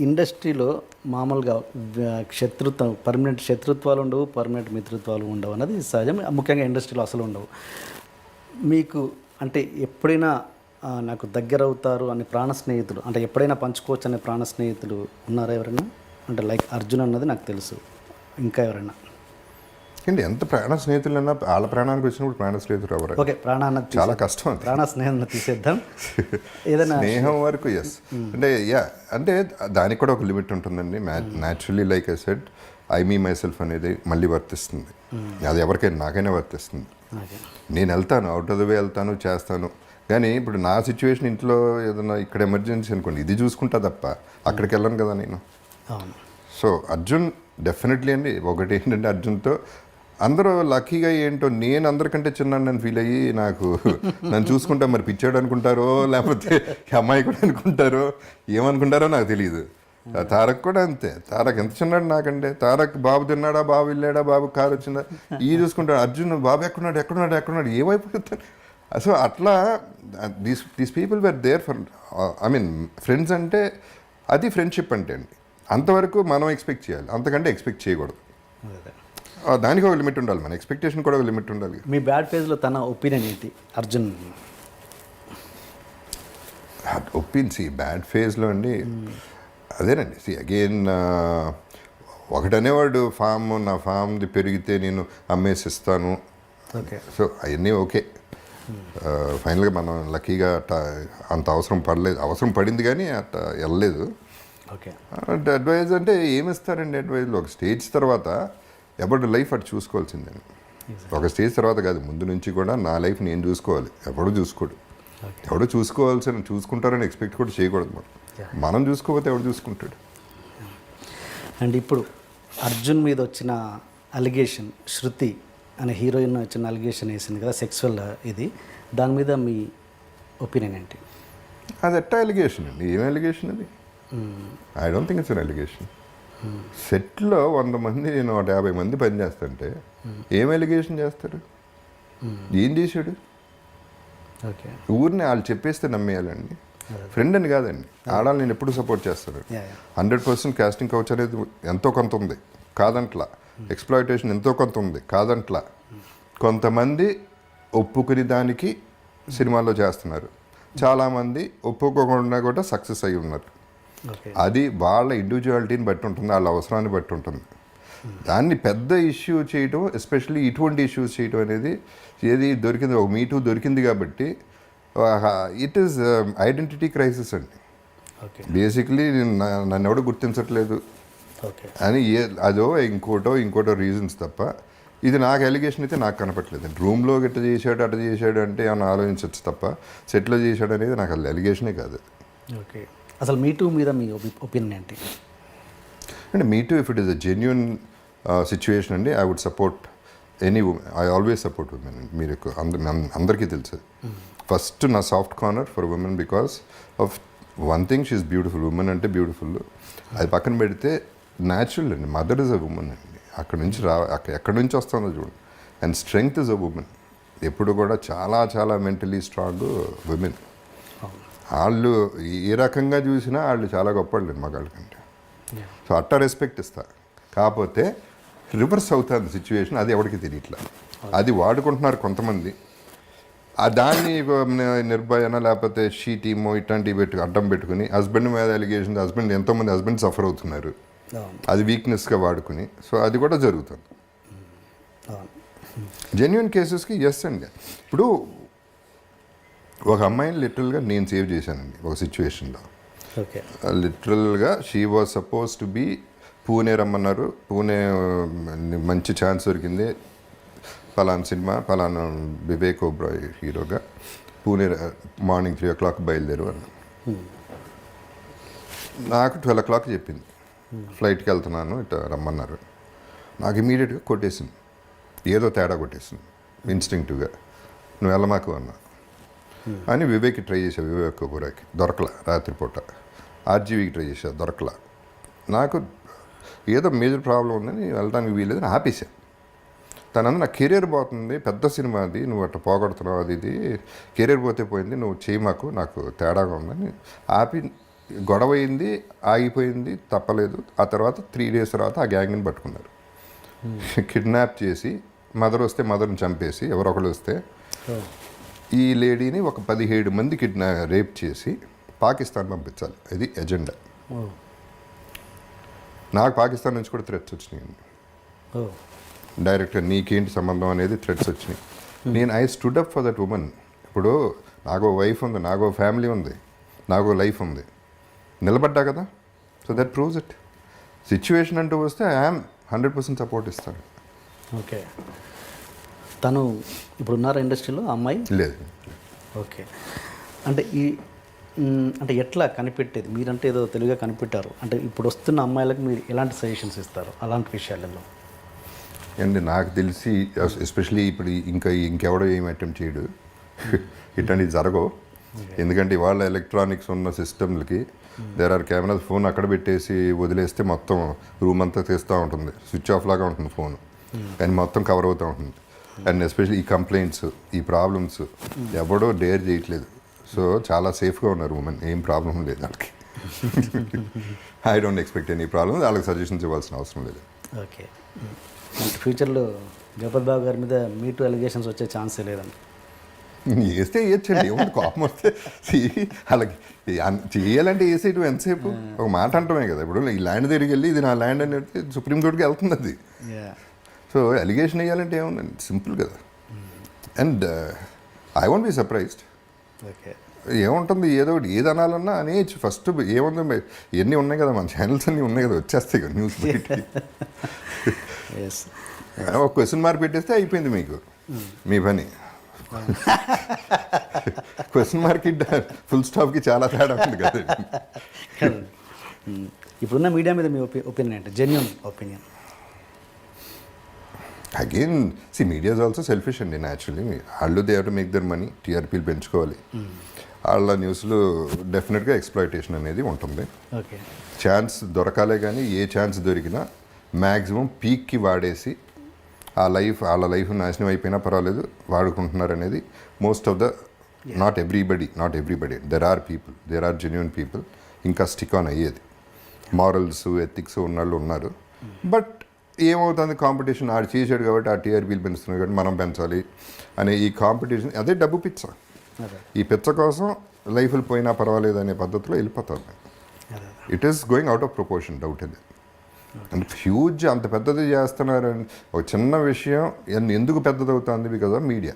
ఇండస్ట్రీలో మామూలుగా శత్రుత్వం పర్మనెంట్ శత్రుత్వాలు ఉండవు పర్మనెంట్ మిత్రుత్వాలు ఉండవు అన్నది సహజం. ముఖ్యంగా ఇండస్ట్రీలో అసలు ఉండవు. మీకు అంటే ఎప్పుడైనా నాకు దగ్గర అవుతారు అనే ప్రాణ స్నేహితులు అంటే ఎప్పుడైనా పంచుకోవచ్చు అనే ప్రాణ స్నేహితులు ఉన్నారా ఎవరైనా? అంటే లైక్ అర్జున్ అన్నది నాకు తెలుసు. ఇంకా ఎవరైనా? ఏంటి ఎంత ప్రాణ స్నేహితులన్నా వాళ్ళ ప్రాణానికి వచ్చినప్పుడు ప్రాణ స్నేహితులు ఎవరు? ఓకే ప్రాణ అన్నది తీసే- చాలా కష్టం ప్రాణ స్నేహం తీసేద్దాం. ఏదైనా స్నేహం వరకు ఎస్ అంటే యా అంటే దానికి కూడా ఒక లిమిట్ ఉంటుందండి. Naturally like I said I me myself అనేది మళ్ళీ వర్తిస్తుంది. అది ఎవరికైనా నాకైనా వర్తిస్తుంది. నేను వెళ్తాను అవుట్ ఆఫ్ ద వే వెళ్తాను చేస్తాను. కానీ ఇప్పుడు నా సిచ్యువేషన్ ఇంట్లో ఏదైనా ఇక్కడ ఎమర్జెన్సీ అనుకోండి ఇది చూసుకుంటా తప్ప అక్కడికి వెళ్ళను కదా నేను. సో అర్జున్ డెఫినెట్లీ అండి. ఒకటి ఏంటంటే అర్జున్తో అందరూ లక్కీగా ఏంటో నేను అందరికంటే చిన్న ఫీల్ అయ్యి నాకు నన్ను చూసుకుంటా మరి పిచ్చాడు అనుకుంటారో లేకపోతే అమ్మాయి కూడా అనుకుంటారో ఏమనుకుంటారో నాకు తెలియదు తారక్ కూడా అంతే. తారక్ ఎంత చిన్నాడు నాకంటే? తారక్ బాబు తిన్నాడా బాబు వెళ్ళాడా బాబు కారు వచ్చిందా? ఈ చూసుకుంటాడు. అర్జున్ బాబు ఎక్కడున్నాడు ఎక్కడున్నాడు ఎక్కడున్నాడు? ఏమైపోతాడు సో అట్లా these these people were there for I mean friends అంటే అది ఫ్రెండ్షిప్ అంటే అండి. అంతవరకు మనం ఎక్స్పెక్ట్ చేయాలి. అంతకంటే ఎక్స్పెక్ట్ చేయకూడదు. దానికి ఒక లిమిట్ ఉండాలి. మన ఎక్స్పెక్టేషన్ కూడా ఒక లిమిట్ ఉండాలి. మీ బ్యాడ్ ఫేజ్లో తన ఒపీనియన్ ఏంటి? అర్జున్ ఒప్పింది సి బ్యాడ్ ఫేజ్లో అండి. అదేనండి. సి అగైన్ ఒకటనేవాడు ఫామ్ నా ఫామ్ది పెరిగితే నేను అమ్మేసిస్తాను. ఓకే సో అవన్నీ ఓకే ఫైనల్గా మనం లక్కీగా అట్ట అంత అవసరం పడలేదు. అవసరం పడింది కానీ అట్ట వెళ్ళలేదు. ఓకే అంటే అడ్వైజ్ అంటే ఏమిస్తారండి అడ్వైజ్లో ఒక స్టేజ్ తర్వాత ఎవరి లైఫ్ అటు చూసుకోవాల్సిందే. ఒక స్టేజ్ తర్వాత కాదు ముందు నుంచి కూడా నా లైఫ్ నేను చూసుకోవాలి. ఎవడు చూసుకోడు. ఎవడు చూసుకోవాల్సిన చూసుకుంటారని ఎక్స్పెక్ట్ కూడా చేయకూడదు మనం. మనం చూసుకోకపోతే ఎవడు చూసుకుంటాడు? అండ్ ఇప్పుడు అర్జున్ మీద వచ్చిన అలిగేషన్ శృతి అనే హీరోయిన్ వచ్చిన అలిగేషన్ వేసింది కదా సెక్సువల్ ఇది. దాని మీద మీ ఒపీనియన్ ఏంటి? అది ఎట్టా ఎలిగేషన్ అండి? ఏం ఎలిగేషన్ అది? I don't think it's an allegation సెట్లో వంద మంది నూట యాభై మంది పని చేస్తుంటే ఏం ఎలిగేషన్ చేస్తారు? ఏం చేశాడు? ఊరిని వాళ్ళు చెప్పేస్తే నమ్మేయాలండి. ఫ్రెండ్ అని కాదండి. ఆడాలి నేను ఎప్పుడు సపోర్ట్ చేస్తాను. హండ్రెడ్ పర్సెంట్ కాస్టింగ్ కౌచ్ అనేది ఎంతో కొంత ఉంది. కాదంట్లా. ఎక్స్ప్లాయిటేషన్ ఎంతో కొంత ఉంది. కాదంట్లా. కొంతమంది ఒప్పుకుని దానికి సినిమాల్లో చేస్తున్నారు. చాలామంది ఒప్పుకోకుండా కూడా సక్సెస్ అయి ఉన్నారు. అది వాళ్ళ ఇండివిజువాలిటీని బట్టి ఉంటుంది వాళ్ళ అవసరాన్ని బట్టి ఉంటుంది. దాన్ని పెద్ద ఇష్యూ చేయటం ఎస్పెషల్లీ ఇటువంటి ఇష్యూస్ చేయటం అనేది ఏది దొరికింది ఒక మీటూ దొరికింది కాబట్టి ఇట్ ఈస్ ఐడెంటిటీ క్రైసిస్ అండి. బేసిక్లీ నన్ను ఎవడు గుర్తించట్లేదు. అని ఏ అదో ఇంకోటో ఇంకోటో రీజన్స్ తప్ప ఇది నాకు ఎలిగేషన్ అయితే నాకు కనపట్లేదు రూమ్లో గిట్ట చేశాడు అట్ట చేశాడు అంటే ఏమైనా ఆలోచించవచ్చు తప్ప సెట్లో చేశాడు అనేది నాకు అసలు ఎలిగేషనే కాదు. ఓకే. అసలు మీ టూ మీద మీ ఒపీనియన్ ఏంటి? అంటే me too if it is a genuine situation అండి I would support any women I always support women మీరు అందరికీ తెలుసు. ఫస్ట్ నా soft corner for women because of one thing she is beautiful women అంటే beautiful అది పక్కన పెడితే natural అండి మదర్ ఇస్ అ ఉమెన్ అండి. అక్కడ నుంచి రా అక్కడ ఎక్కడి నుంచి వస్తుందో చూడండి and strength is a women ఎప్పుడు కూడా చాలా చాలా మెంటలీ స్ట్రాంగ్ ఉమెన్ వాళ్ళు ఏ రకంగా చూసినా వాళ్ళు చాలా గొప్పవాళ్ళు మగాళ్ళ కంటే. సో అట్ట రెస్పెక్ట్ ఇస్తా. కాకపోతే రివర్స్ అవుతుంది సిచ్యువేషన్ అది ఎవరికి తెలియట్లా. అది వాడుకుంటున్నారు కొంతమంది. ఆ దాన్ని నిర్భయన లేకపోతే షీ టీమో ఇట్లాంటివి పెట్టు అడ్డం పెట్టుకుని హస్బెండ్ మీద అలిగేషన్ హస్బెండ్ ఎంతోమంది హస్బెండ్ సఫర్ అవుతున్నారు. అది వీక్నెస్గా వాడుకుని. సో అది కూడా జరుగుతుంది. జెన్యున్ కేసెస్కి ఎస్ అండి. ఇప్పుడు ఒక అమ్మాయిని లిటరల్గా నేను సేవ్ చేశానండి ఒక సిచ్యువేషన్లో లిటరల్గా she was suppose to be Pune రమ్మన్నారు. పూణే మంచి ఛాన్స్ దొరికింది. ఫలానా సినిమా ఫలానా వివేక్ ఓబ్రాయ్ హీరోగా Pune morning three o'clock బయలుదేరు అన్న నాకు ట్వెల్వ్ ఓ క్లాక్ చెప్పింది ఫ్లైట్కి వెళ్తున్నాను ఇట్లా రమ్మన్నారు. నాకు ఇమీడియట్గా కొట్టేసింది. ఏదో తేడా కొట్టేసింది ఇన్స్టింక్టివ్గా నువ్వు వెళ్ళమాకు అన్నా. అని వివేక్కి ట్రై చేశా వివేక్ ఓబ్రాయ్కి దొరకలా రాత్రిపూట. ఆర్జీవీకి ట్రై చేశా దొరకలా. నాకు ఏదో మేజర్ ప్రాబ్లం ఉందని వెళ్ళడానికి వీలేదని ఆపేశా. తనందు నా కెరీర్ పోతుంది పెద్ద సినిమా అది నువ్వు అట్లా పోగొడుతున్నావు అది ఇది. కెరీర్ పోతే పోయింది నువ్వు చేయి మాకు నాకు తేడాగా ఉందని ఆపి గొడవ అయింది ఆగిపోయింది తప్పలేదు. ఆ తర్వాత త్రీ డేస్ తర్వాత ఆ గ్యాంగ్ని పట్టుకున్నారు. కిడ్నాప్ చేసి మదర్ వస్తే మదర్ని చంపేసి ఎవరొకరు వస్తే ఈ లేడీని ఒక పదిహేడు మంది కిడ్నా రేప్ చేసి పాకిస్తాన్ పంపించాలి. ఇది ఎజెండా. నాకు పాకిస్తాన్ నుంచి కూడా థ్రెట్స్ వచ్చినాయి ఓ. డైరెక్ట్గా నీకేంటి సంబంధం అనేది థ్రెట్స్ వచ్చినాయి. నేను I stood up for that women ఇప్పుడు నాకు వైఫ్ ఉంది నాకు ఫ్యామిలీ ఉంది నాకు లైఫ్ ఉంది. నిలబడ్డా కదా? So that proves it situation అంటూ వస్తే ఐఎమ్ హండ్రెడ్ పర్సెంట్ సపోర్ట్ ఇస్తాను. ఓకే. తను ఇప్పుడు ఉన్నారా ఇండస్ట్రీలో అమ్మాయి? లేదు. ఓకే. అంటే ఈ అంటే ఎట్లా కనిపెట్టేది? మీరంటే ఏదో తెలుగుగా కనిపెట్టారు. అంటే ఇప్పుడు వస్తున్న అమ్మాయిలకు మీరు ఎలాంటి సజెషన్స్ ఇస్తారు? అలాంటి విషయాలలో. అండ్ నాకు తెలిసి ఎస్పెషలీ ఇప్పుడు ఇంకా ఇంకెవడో ఏం అటెంప్ట్ చేయడు. ఇట్లాంటివి జరగవు. ఎందుకంటే ఇవాళ ఎలక్ట్రానిక్స్ ఉన్న సిస్టమ్లకి దేర్ ఆర్ కెమెరాస్ ఫోన్ అక్కడ పెట్టేసి వదిలేస్తే మొత్తం రూమ్ అంతా తీస్తూ ఉంటుంది. స్విచ్ ఆఫ్ లాగా ఉంటుంది ఫోన్. కానీ మొత్తం కవర్ అవుతూ ఉంటుంది. అండ్ ఎస్పెషల్లీ ఈ కంప్లైంట్స్ ఈ ప్రాబ్లమ్స్ ఎవడో డేర్ చేయట్లేదు. సో చాలా సేఫ్గా ఉన్నారు ఉమెన్ ఏం ప్రాబ్లం లేదు వాళ్ళకి. I don't expect any problem వాళ్ళకి సజెషన్స్ ఇవ్వాల్సిన అవసరం లేదు. ఓకే అంటే ఫ్యూచర్లో జగపత్ బాబు గారి మీద మీటు అలిగేషన్స్ వచ్చే ఛాన్సే లేదండి. వేస్తే వేయచ్చండి ఏముంది కోపం వస్తే? అలాగే చేయాలంటే వేసేయటం ఎంతసేపు? ఒక మాట అంటమే కదా. ఇప్పుడు ఈ ల్యాండ్ దగ్గరికి వెళ్ళి ఇది నా ల్యాండ్ అని చెప్తే సుప్రీంకోర్టుకి వెళ్తుంది అది. సో అలిగేషన్ వేయాలంటే ఏముందండి సింపుల్ కదా. And I won't be surprised okay ఏముంటుంది? ఏదో ఒకటి ఏది అనాలన్నా అనేయచ్చు. ఫస్ట్ ఏముంది? ఇవన్నీ ఉన్నాయి కదా? మన ఛానల్స్ అన్నీ ఉన్నాయి కదా? వచ్చేస్తాయి కదా న్యూస్ ఒక క్వశ్చన్ మార్క్ పెట్టేస్తే అయిపోయింది మీకు. మీ పని. క్వశ్చన్ మార్క్ ఫుల్ స్టాప్కి చాలా తేడా ఉంది కదా. ఇప్పుడున్న మీడియా మీద మీ ఒపి ఒపీనియన్ ఏంటి? Genuine opinion again see media is also selfish అండి న్యాచురలీ వాళ్ళు they to make their money టీఆర్పీలు పెంచుకోవాలి. వాళ్ళ న్యూస్లో డెఫినెట్గా ఎక్స్ప్లాయిటేషన్ అనేది ఉంటుంది. ఛాన్స్ దొరకాలే కానీ ఏ ఛాన్స్ దొరికినా మ్యాక్సిమం పీక్కి వాడేసి ఆ లైఫ్ వాళ్ళ లైఫ్ నాశనం అయిపోయినా పర్వాలేదు వాడుకుంటున్నారు అనేది most of the not everybody not everybody there are people there are genuine people ఇంకా స్టిక్ ఆన్ అయ్యేది. మారల్స్ ఎథిక్స్ ఉన్నవాళ్ళు ఉన్నారు. బట్ ఏమవుతుంది? కాంపిటీషన్ ఆడు చేసాడు కాబట్టి ఆ టీఆర్పీలు పెంచుతున్నాడు కాబట్టి మనం పెంచాలి అనే ఈ కాంపిటీషన్ అదే డబ్బు పిచ్చ. ఈ పిచ్చ కోసం లైఫ్లు పోయినా పర్వాలేదు అనే పద్ధతిలో వెళ్ళిపోతారు అదే. It is going out of proportion doubt ఇది అండ్ హ్యూజ్ అంత పెద్దది చేస్తున్నారని ఒక చిన్న విషయం ఎందుకు పెద్దదవుతుంది? Because of media